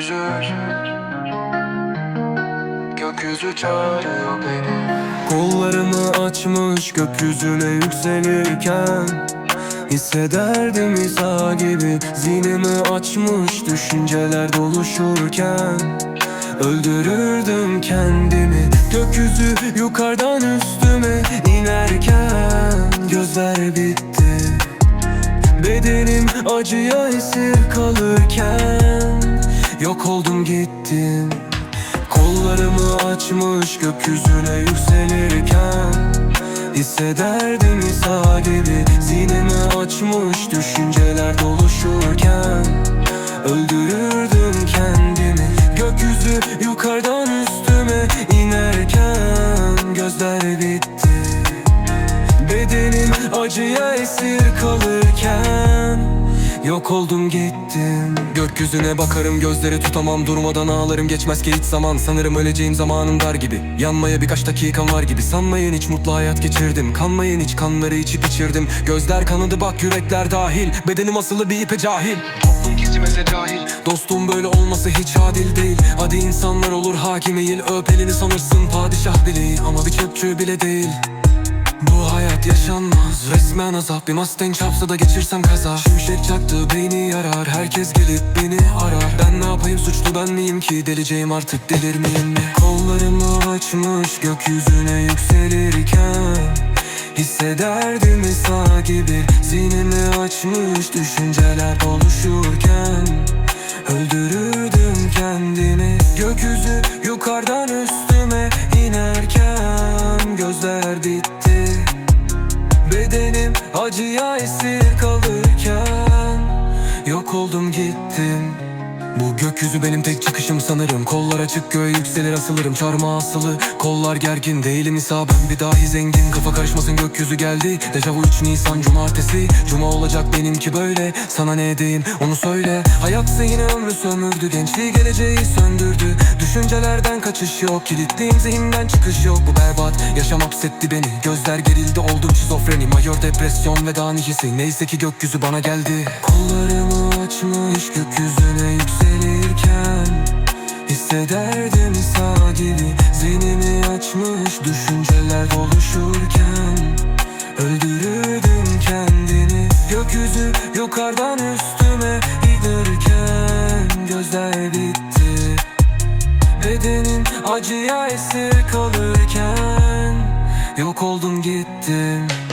gökyüzü Gökyüzü çağırıyor beni. Kollarımı açmış gökyüzüne yükselirken Hissederdim İsa gibi. Zihnimi açmış düşünceler doluşurken Öldürürdüm kendimi. Gökyüzü yukarıdan üstüme inerken Gözler bitti. Bedenim acıya esir kalırken Yok oldum gittim. Kollarımı açmış gökyüzüne yükselirken Hissederdim İsa gibi Zihnimi açmış düşünceler doluşurken Öldürürdüm kendimi. Gökyüzü yukarıdan üstüme inerken Gözler bitti. Bedenim acıya esir kalırken Yok oldum gittim. Gökyüzüne bakarım gözleri tutamam. Durmadan ağlarım geçmez ki hiç zaman. Sanırım öleceğim zamanım dar gibi. Yanmaya birkaç dakikam var gibi. Sanmayın hiç mutlu hayat geçirdim. Kanmayın hiç kanları içip içirdim. Gözler kanadı bak yürekler dahil. Bedenim asılı bir ipe cahil. Toplum kesmese cahil. Dostum böyle olması hiç adil değil. Hadi insanlar olur hakim eğil Öp elini sanırsın padişah bileği Ama bir çöpçü bile değil bu hayat yaşanmaz. Resmen azap. Bir Mustang çarpsa da geçirsem kaza. Şimşek çaktı beyni yarar. Herkes gelip beni arar. Ben ne yapayım? Suçlu ben miyim ki? Deleceğim artık. Delirmeyeyim mi Kollarımı açmış gökyüzüne yükselirken Hissederdim İsa gibi. Zihnimi açmış düşünceler doluşurken Öldürürdüm kendimi. Gökyüzü yukarıdan üstüme inerken Gözler bitti Bedenim acıya esir gökyüzü benim tek çıkışım sanırım. Kollar açık göğe yükselir asılırım. Çarmıha asılı kollar gergin. Değilim İsa ben bir dahi zengin. Kafa karışmasın gökyüzü geldi. Dejavu 3 Nisan cumartesi. Cuma olacak benimki böyle. Sana ne edeyim onu söyle. Hayat yine ömrü sömürdü Gençliği geleceği söndürdü. Düşüncelerden kaçış yok Kilitliyim zihinden çıkış yok. Bu berbat yaşam hapsetti beni. Gözler gerildi oldum şizofreni. Majör depresyon ve daha nihisi. Neyse ki gökyüzü bana geldi. Kollarımı açmış gökyüzüne yükselirken Hissederdim gibi Zihnimi açmış düşünceler doluşurken Öldürürdüm kendini Gökyüzü yukarıdan üstüme inirken Gözler bitti. Bedenim acıya esir kalırken Yok oldum gittim